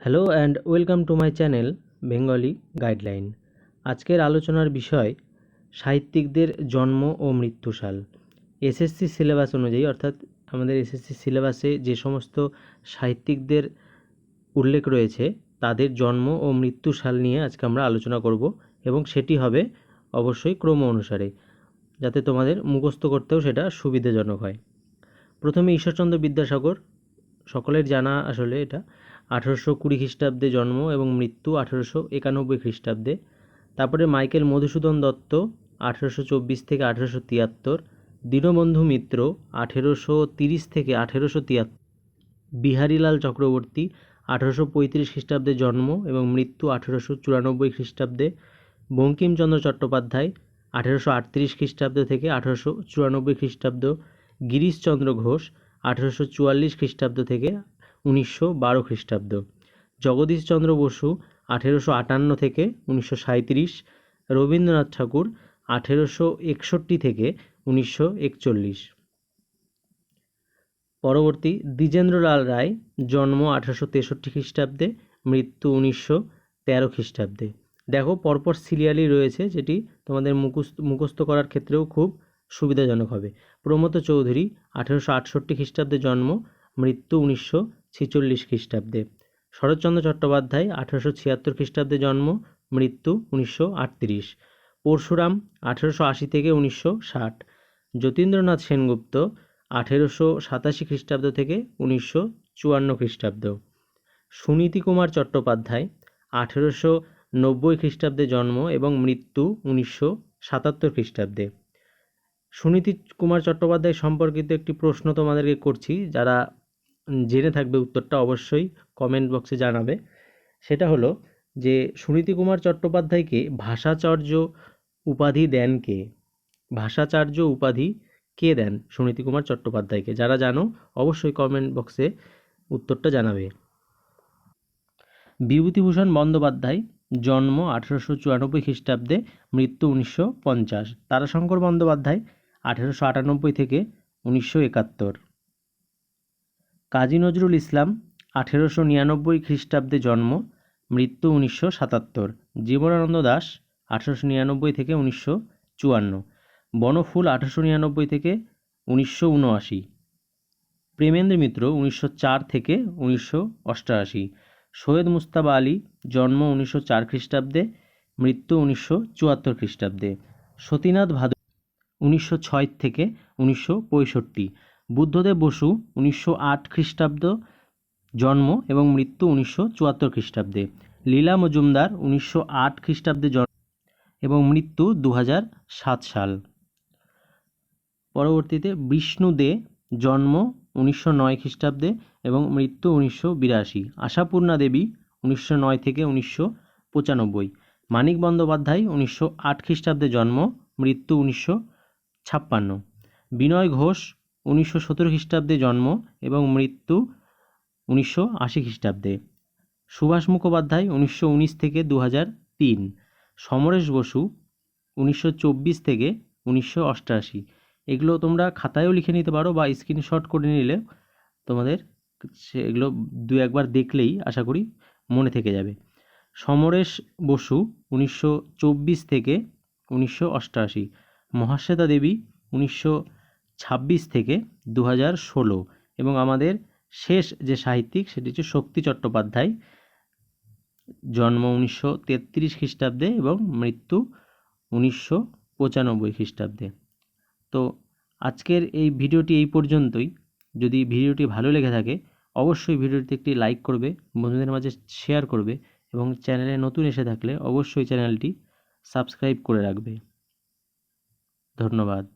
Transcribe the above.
Hello and welcome to my channel Bengali guideline আজকের আলোচনার বিষয়, সাহিত্যিকদের জন্ম ও মৃত্যুসাল এসএসসি সিলেবাস অনুযায়ী, অর্থাৎ আমাদের এসএসসি সিলেবাসে যে সমস্ত সাহিত্যিকদের উল্লেখ রয়েছে, তাদের জন্ম ও মৃত্যু সাল নিয়ে আজকে আমরা আলোচনা করব এবং সেটি হবে অবশ্যই ক্রম অনুসারে, যাতে তোমাদের মুখস্থ করতেও সেটা সুবিধাজনক হয়। প্রথমে ঈশ্বরচন্দ্র বিদ্যাসাগর, সকলের জানা আসলে এটা আঠেরোশো কুড়ি খ্রিস্টাব্দে জন্ম এবং মৃত্যু আঠেরোশো একানব্বই খ্রিস্টাব্দে। তারপরে মাইকেল মধুসূদন দত্ত আঠেরোশো চব্বিশ থেকে আঠেরোশো তিয়াত্তর। দীনবন্ধু মিত্র আঠেরোশো তিরিশ থেকে আঠেরোশো তিয়াত্তর। বিহারীলাল চক্রবর্তী আঠেরোশো পঁয়ত্রিশ খ্রিস্টাব্দে জন্ম এবং মৃত্যু আঠেরোশো চুরানব্বই খ্রিস্টাব্দে। বঙ্কিমচন্দ্র চট্টোপাধ্যায় আঠেরোশো আটত্রিশ খ্রিস্টাব্দ থেকে আঠেরোশো চুরানব্বই খ্রিস্টাব্দ। গিরিশচন্দ্র ঘোষ আঠেরোশো চুয়াল্লিশ খ্রিস্টাব্দ থেকে উনিশশো বারো খ্রিস্টাব্দ। জগদীশচন্দ্র বসু আঠেরোশো আটান্ন থেকে উনিশশো সাঁইত্রিশ, রবীন্দ্রনাথ ঠাকুর আঠেরোশো একষট্টি থেকে উনিশশো একচল্লিশ। পরবর্তী দ্বিজেন্দ্রলাল রায় জন্ম আঠেরোশো তেষট্টি খ্রিস্টাব্দে, মৃত্যু উনিশশো তেরো খ্রিস্টাব্দে। দেখো, পরপর সিরিয়ালি রয়েছে যেটি তোমাদের মুখস্থ মুখস্থ করার ক্ষেত্রেও খুব সুবিধাজনক হবে। প্রমথ চৌধুরী আঠেরোশো আটষট্টি খ্রিস্টাব্দে জন্ম মৃত্যু উনিশশো ছেচল্লিশ খ্রিস্টাব্দে। শরৎচন্দ্র চট্টোপাধ্যায় আঠেরোশো ছিয়াত্তর খ্রিস্টাব্দে জন্ম, মৃত্যু উনিশশো আটত্রিশ। পরশুরাম আঠেরোশো আশি থেকে উনিশশো ষাট। যতীন্দ্রনাথ সেনগুপ্ত আঠেরোশো সাতাশি খ্রিস্টাব্দ থেকে উনিশশো চুয়ান্ন খ্রিস্টাব্দ। সুনীতি কুমার চট্টোপাধ্যায় আঠেরোশো নব্বই খ্রিস্টাব্দে জন্ম এবং মৃত্যু উনিশশো সাতাত্তর খ্রিস্টাব্দে। সুনীতি কুমার চট্টোপাধ্যায় সম্পর্কিত একটি প্রশ্ন তোমাদেরকে করছি, যারা জেনে থাকবে উত্তরটা অবশ্যই কমেন্ট বক্সে জানাবে। সেটা হলো যে, সুনীতি কুমার চট্টোপাধ্যায়কে ভাষাচার্য উপাধি দেন কে? ভাষাচার্য উপাধি কে দেন সুনীতি কুমার চট্টোপাধ্যায়কে? যারা জানো, অবশ্যই কমেন্ট বক্সে উত্তরটা জানাবে। বিভূতিভূষণ বন্দ্যোপাধ্যায়, জন্ম আঠেরোশো চুরানব্বই খ্রিস্টাব্দে, মৃত্যু উনিশশো পঞ্চাশ। তারাশঙ্কর বন্দ্যোপাধ্যায়, আঠেরোশো আটানব্বই থেকে উনিশশো একাত্তর। কাজী নজরুল ইসলাম আঠেরোশো নিরানব্বই খ্রিস্টাব্দে জন্ম, মৃত্যু উনিশশো সাতাত্তর। জীবনানন্দ দাস আঠেরোশো নিরানব্বই থেকে উনিশশো চুয়ান্ন। বনফুল আঠেরোশো নিরানব্বই থেকে উনিশশো উনআশি। প্রেমেন্দ্র মিত্র উনিশশো চার থেকে উনিশশো অষ্টআশি সৈয়দ মুস্তাবা আলী জন্ম উনিশশো চার খ্রিস্টাব্দে, মৃত্যু উনিশশো চুয়াত্তর খ্রিস্টাব্দে। সতীনাথ ভাদ উনিশশো ছয় থেকে উনিশশো পঁয়ষট্টি। বুদ্ধদেব বসু উনিশশো আট খ্রিস্টাব্দ জন্ম এবং মৃত্যু উনিশশো চুয়াত্তর খ্রিস্টাব্দে। লীলা মজুমদার উনিশশো আট খ্রিস্টাব্দে জন্ম এবং মৃত্যু দু সাত সাল। পরবর্তীতে বিষ্ণু দে জন্ম উনিশশো নয় খ্রিস্টাব্দে এবং মৃত্যু উনিশশো বিরাশি। আশাপূর্ণা দেবী উনিশশো নয় থেকে উনিশশো পঁচানব্বই। মানিক বন্দ্যোপাধ্যায় উনিশশো আট খ্রিস্টাব্দে জন্ম, মৃত্যু উনিশশো ছাপ্পান্ন। বিনয় ঘোষ উনিশশো সতেরো খ্রিস্টাব্দে জন্ম এবং মৃত্যু উনিশশো আশি খ্রিস্টাব্দে। সুভাষ মুখোপাধ্যায় উনিশশো উনিশ থেকে দু হাজার তিন। সমরেশ বসু উনিশশো চব্বিশ থেকে উনিশশো অষ্টআশি এগুলো তোমরা খাতায়ও লিখে নিতে পারো বা স্ক্রিনশট করে নিলে তোমাদের সেগুলো দু একবার দেখলেই আশা করি মনে থেকে যাবে। সমরেশ বসু উনিশশো চব্বিশ থেকে উনিশশো অষ্টআশি মহাশ্বেতা দেবী উনিশশো ছাব্বিশ থেকে দু ষোলো এবং আমাদের শেষ যে সাহিত্যিক সেটি হচ্ছে শক্তি চট্টোপাধ্যায়। জন্ম উনিশশো তেত্রিশ খ্রিস্টাব্দে এবং মৃত্যু উনিশশো পঁচানব্বই খ্রিস্টাব্দে। তো আজকের এই ভিডিওটি এই পর্যন্তই। যদি ভিডিওটি ভালো লেগে থাকে, অবশ্যই ভিডিওটি একটি লাইক করবে, বন্ধুদের মাঝে শেয়ার করবে এবং চ্যানেলে নতুন এসে থাকলে অবশ্যই চ্যানেলটি সাবস্ক্রাইব করে রাখবে। ধন্যবাদ।